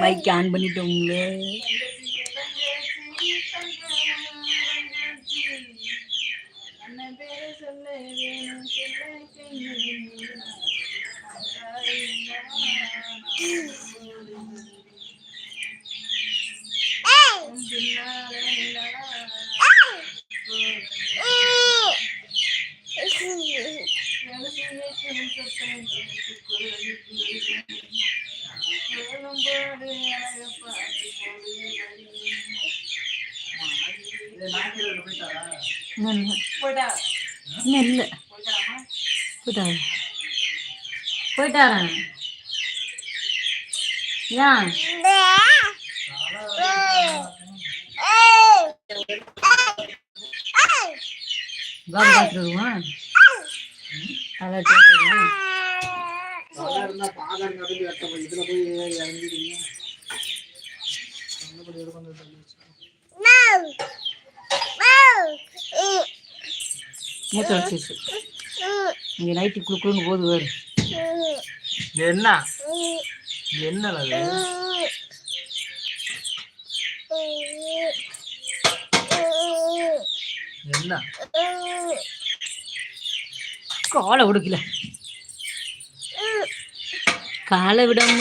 Mic on பண்ணிட்டோங்களே இன்னும் இல்லை போயிட்டாங்க போயிட்டாரன் ஏன் பாதாள நடுவில் வெட்டப்ப இதுல போய் இறங்கிடுவீங்க மூத்த வச்சிருச்சு இங்கே நைட்டு குளு குளுன்னு போது வேறு என்ன? என்ன அது என்ன? காலை விடுக்கல காலை விடாம.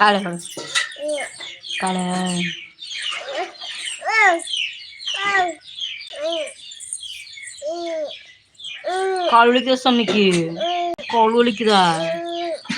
காலை விடு. காலை கால் வலிக்குதா சாமிக்கு கால் வலிக்குதா?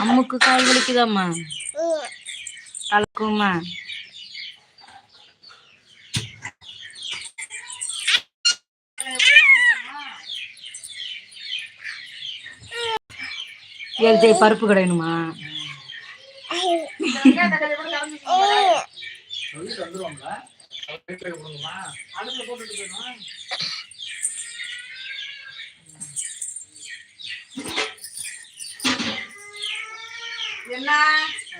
அம்முக்கு கால் வலிக்குதாம்மா? கலக்குமா எழுதி பருப்பு கடையணுமா சொல்லிட்டு வந்துருவாங்களா வீட்டுல கொடுங்கம்மா அடுப்புல போட்டுட்டு போயிடுமா என்ன?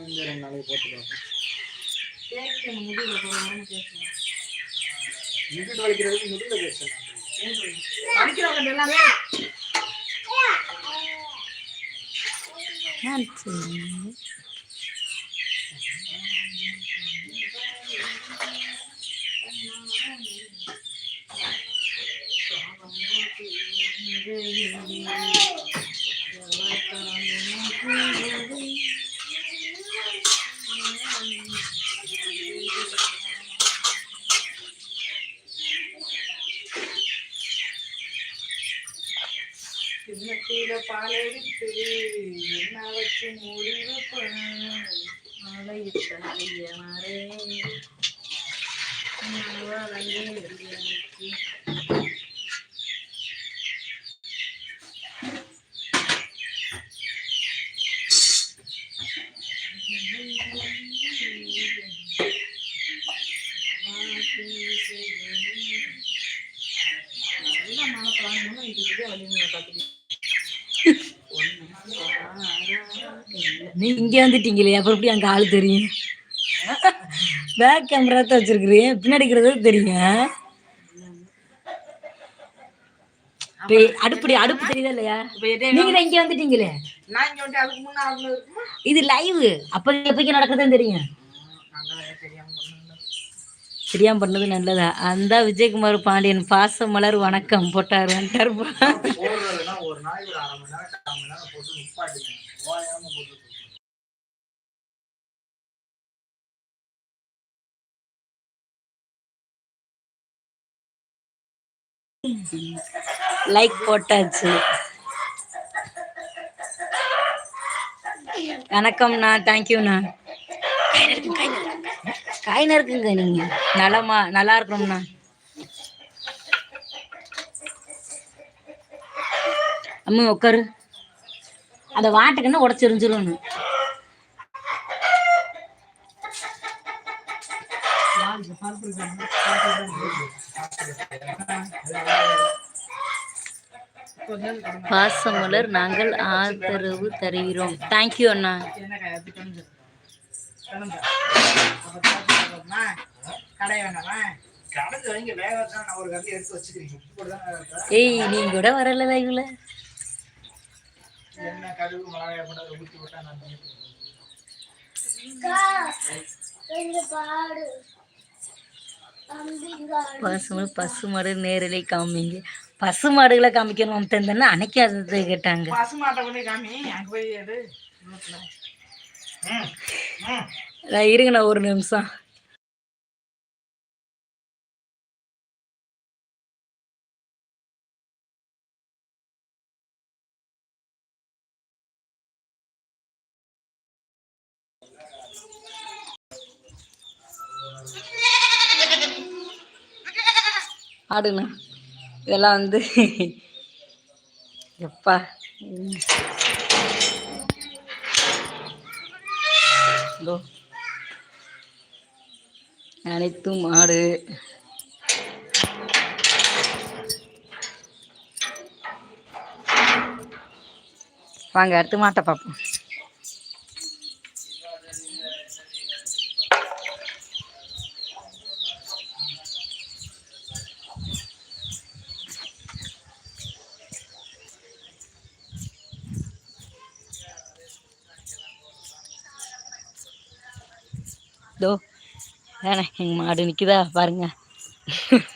இந்த ரெண்டு நாளைக்கு போட்டு பார்ப்போம் கேட்கணும் முடியல போகணும்னு முதுகில் முதுகு வலிக்கிறதுக்கு முதுகுல பேசலாம் படிக்கிறவங்க எல்லாமே கிண்ணத்தில பால் எடுத்து என்ன வச்சு முடிவு மலையிட்ட ஐயனாரே இங்க வந்துட்டீங்களே அப்புறம் எப்படி அங்க ஆள் தெரியும்? பேக் கேமரா தான் வச்சிருக்கிறேன் பின்னாடி இருக்கிறது தெரியும் அடுப்படி அடுப்பு தெரியுதா இல்லையா? நீங்க இங்க வந்துட்டீங்களே. இது லைவ் அப்ப எப்படிக்கு நடக்குதுன்னு தெரியும். தெரியாம பண்ணது நல்லதா? அந்த விஜயகுமார் பாண்டியன் பாச மலர் வணக்கம் போட்டாரு லைக் போட்டாச்சு. வணக்கம்ண்ணா தேங்க்யூண்ணா காயினா இருக்குங்க நீங்க. நலமா நல்லா இருக்கணும்னா அம்மா உட்காரு அந்த வாட்டுக்குன்னு உடச்சிருந்துருன்னு பாசமலர் நாங்கள் ஆதரவு தருகிறோம். தேங்க்யூ அண்ணா. கடை கடைஞ்சு வைங்க வேக வச்சா நான் ஒரு எடுத்து வச்சுக்கிறீங்க உப்பு தான். ஏய் நீ கூட வரல வைகுல எண்ணெய் கடுகு மிளகாய் போட்டு அதை ஊற்றி விட்டா நான் பண்ணிட்டு பசுமாடு பசுமாடு நேரிலே காமிங்க. பசு மாடுகளை காமிக்கணும் தந்தேன்னா அன்னைக்கு அது கேட்டாங்க. பசு இருங்கண்ணா ஒரு நிமிஷம். ஆடுண்ணா. இதெல்லாம் வந்து எப்பா. அனைத்தும் மாடு வாங்க அடுத்து மாட்டை பார்ப்போம். இதோ வேணே எங்கள் மாடு நிற்குதா பாருங்க.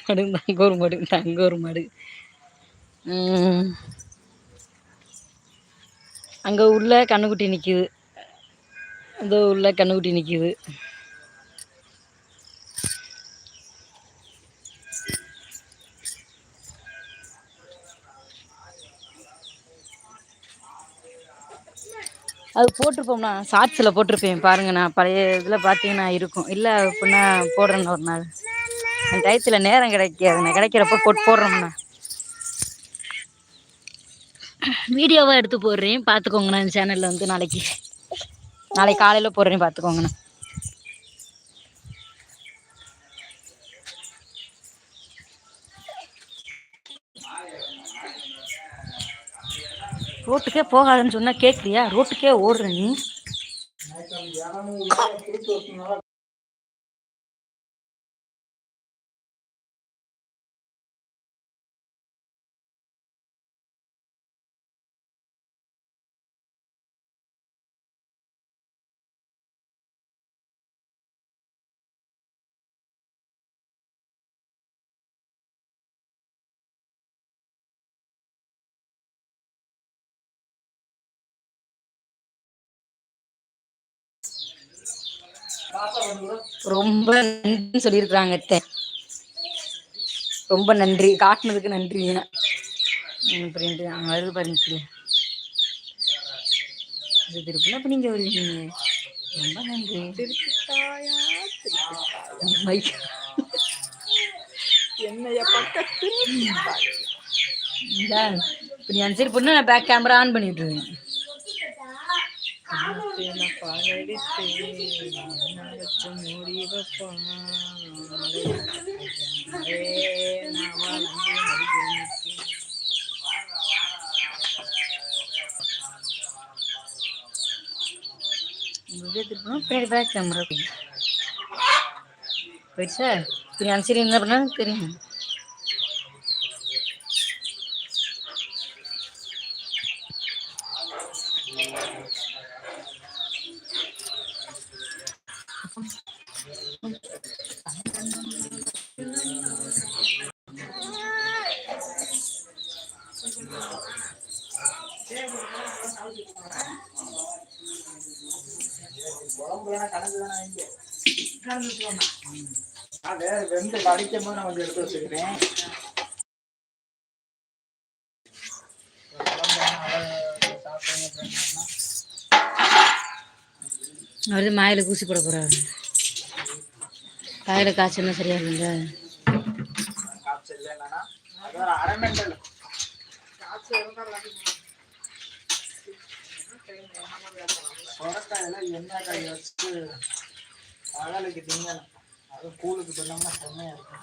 மாடு அங்கே ஒரு மாடு அங்கே ஒரு மாடு. அங்கே உள்ள கண்ணுக்குட்டி நிற்கிது இதோ உள்ள கண்ணுக்குட்டி நிற்கிது அது போட்டிருப்போம்னா ஷார்ட்ஸில் போட்டிருப்பேன். பாருங்க நான் பழைய இதில் பார்த்தீங்கன்னா இருக்கும். இல்லை அப்படின்னா போடுறேன்னு ஒரு நாள். அந்த டயத்தில் நேரம் கிடைக்காது. நான் கிடைக்கிறப்ப போட்டு போடுறோம்ண்ணா வீடியோவாக எடுத்து போடுறேன். பார்த்துக்கோங்கண்ணா இந்த சேனலில் வந்து நாளைக்கு. நாளைக்கு காலையில் போடுறேன் பார்த்துக்கோங்கண்ணா ரோட்டுக்கே போகாதுன்னு சொன்னா கேட்குறியா ரோட்டுக்கே ஓடுற நீ. ரொம்ப நன்றின்னு சொல்லியிருக்கிறாங்க அத்தை. ரொம்ப நன்றி. காட்டினதுக்கு நன்றி. அப்படின்ட்டு அவங்க வருது பாருங்க இது திருப்பினா அப்போ நீங்கள் வருவீங்க. ரொம்ப நன்றி. என்னைய பக்கத்து இந்தா, இப்ப நீ அந்த சைடு பொண்ணு நான் பேக் கேமரா ஆன் பண்ணிட்டு இருக்கேன். மூடி வைப்பான் இப்படியே திருப்பினா பின்னாடி பேக் கேமரா என்ன பண்ணா தெரியும். வைங்க நான் வேற வெந்து அடிக்கும் போது நான் கொஞ்சம் எடுத்து வச்சுக்கிறேன் அவரு மாயில ஊசி போட போறாரு. காயில காய்ச்சல் சரியா இல்லைங்க என்ன காய் வச்சு பகலுக்கு திங்கணும். அது கூலுக்கு பண்ணோம்னா செம்மையா இருக்கும்.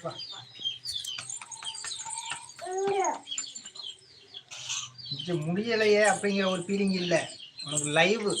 இது முடியலையே அப்படிங்கிற ஒரு ஃபீலிங் இல்லை. உனக்கு லைவ்